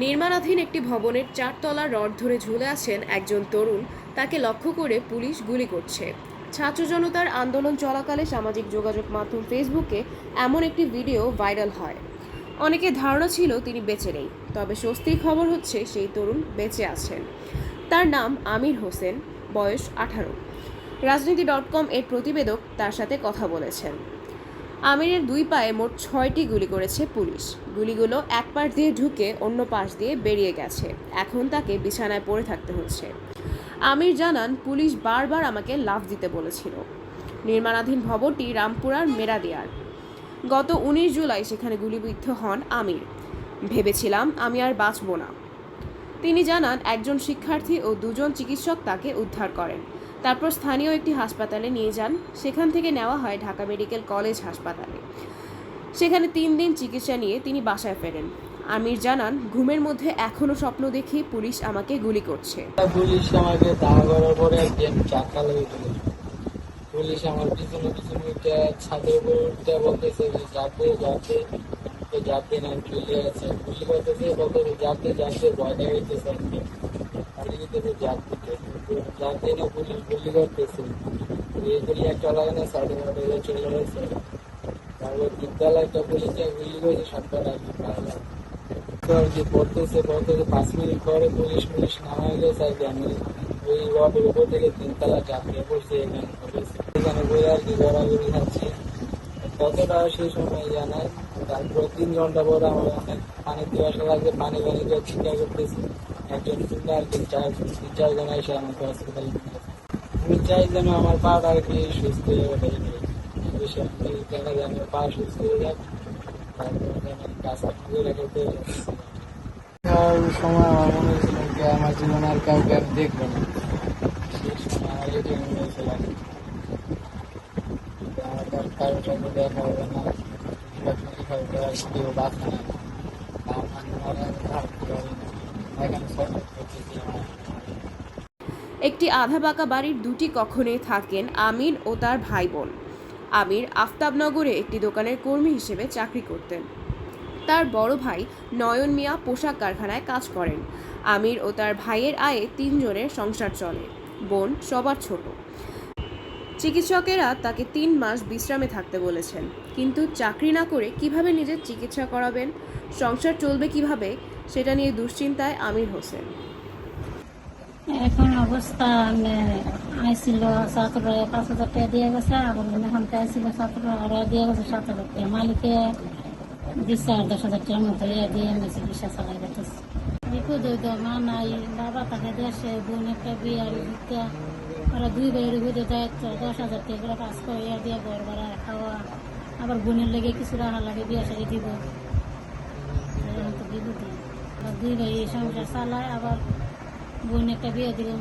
নির্মাণাধীন একটি ভবনের চারতলা রড ধরে ঝুলে আছেন একজন তরুণ। তাকে লক্ষ্য করে পুলিশ গুলি করছে। ছাত্র জনতার আন্দোলন চলাকালে সামাজিক যোগাযোগ মাধ্যম ফেসবুকে এমন একটি ভিডিও ভাইরাল হয়। অনেকে ধারণা ছিল তিনি বেঁচে নেই, তবে স্বস্তির খবর হচ্ছে সেই তরুণ বেঁচে আছেন। তার নাম আমির হোসেন, বয়স আঠারো। রাজনীতি ডট কম এর প্রতিবেদক তার সাথে কথা বলেছেন। আমিরের দুই পায়ে মোট ছয়টি গুলি করেছে পুলিশ। গুলিগুলো এক পাশ দিয়ে ঢুকে অন্য পাশ দিয়ে বেরিয়ে গেছে। এখন তাকে বিছানায় পড়ে থাকতে হচ্ছে। আমির জানান, পুলিশ বারবার আমাকে লাফ দিতে বলেছিল। নির্মাণাধীন ভবনটি রামপুরার মেরাদিয়ার। গত উনিশ জুলাই সেখানে গুলিবিদ্ধ হন আমির। ভেবেছিলাম আমি আর বাঁচব না। তিনি জানান, একজন শিক্ষার্থী ও দুজন চিকিৎসক তাকে উদ্ধার করেন। তারপর স্থানীয় একটি হাসপাতালে নিয়ে যান। সেখান থেকে নেওয়া হয় ঢাকা মেডিকেল কলেজ হাসপাতালে। সেখানে তিন দিন চিকিৎসা নিয়ে তিনি বাসায় ফেরেন। আমির জানান, ঘুমের মধ্যে এখনও স্বপ্ন দেখি পুলিশ আমাকে গুলি করছে। পুলিশ আমাকে দাঁড়া করার পরে চাকা লেগে পুলিশ আমার পিছনে পিছনে ছাদের উপর উঠে বলতেছে যে না চলে আছে। করতেছে বলতেছে যাবে ভয় খালি দিতেছে যাবে যাবে না পুলিশ গুলি করতেছে এই গুলি একটা লাগানো সাইডে মাঠে চলে গেছে তারপর বিদ্যালয়টা সরকার আর কি পারলাম তো আর কি পড়তেছে পড়তেছে পাঁচ মিনিট পরে পুলিশ পুলিশ নামাই গেছে আর আমি উপর থেকে তিনতলা চাপিয়ে পড়ছি এখানে। এখানে বই আর কি গড়াগড়ি খাচ্ছি। কতটা সেই সময় জানাই তারপর তিন ঘণ্টা পরে আমার অনেক পানি পিয়াসা লাগছে, পানি পানি চিন্তা করতেছি। একজন চিন্তা আর কি চার তিন চারজন এসে আমাকে হসপিটালে নিয়ে গেছে। আমি চাই যেন আমার পাটা আর কি সুস্থ হয়ে ওঠে বেশি আমি দেখা যায় আমার পা সুস্থ হয়ে যাক তারপর যেন কাজটা করে খেতে আর সময় আমার মনে হয়েছিল যে আমার জীবনে আর কাউকে আর দেখব না সেই সময় আমার এটাই মনে হয়েছিল আর কি। যে আমার তো আর কারোর সাথে দেখা হবে না কিংবা চুরি খাবে আর কেউ বাঁচে না তা আমার মনে হয় একটি আধা বাঁকা বাড়ির দুটি কক্ষনে থাকেন আমির ও তার ভাই বোন আমির আফতাবনগরে একটি দোকানের কর্মী হিসেবে চাকরি করতেন। তার বড় ভাই নয়ন মিয়া পোশাক কারখানায় কাজ করেন। আমির ও তার ভাইয়ের আয়ে তিনজনের সংসার চলে। বোন সবার ছোট। চিকিৎসকেরা তাকে তিন মাস বিশ্রামে থাকতে বলেছেন। কিন্তু চাকরি না করে কীভাবে নিজের চিকিৎসা করাবেন? সংসার চলবে কীভাবে? সেটা নিয়ে দুশ্চিন্তায় আমির হোসেন। এখন অবস্থা মানে আইছিল ছাত্র পাঁচ হাজার টাকা দিয়ে গেছে, আবার এখন আইছিল ছাত্র ওরা দিয়ে গেছে সাত হাজার টাকা। মালিকে দিচ্ছে আর দশ হাজার টাকার মতো ইয়ে দিয়ে আমি চিকিৎসা চালাই যাচ্ছে বিপদ হইতো, মা নাই, বাবা তাকে দেশে, বোন একটা বিয়ে আর ওরা দুই ভাইয়ের বুঝে দায়িত্ব দশ হাজার টাকা করে পাঁচ করে দিয়ে ঘর ভাড়া, খাওয়া, আবার বোনের লেগে কিছু রাখা লাগে, বিয়ে সারি দিব। আবার দুই ভাই এই সংসার চালায় আবার বোন একটা বিয়ে দিলাম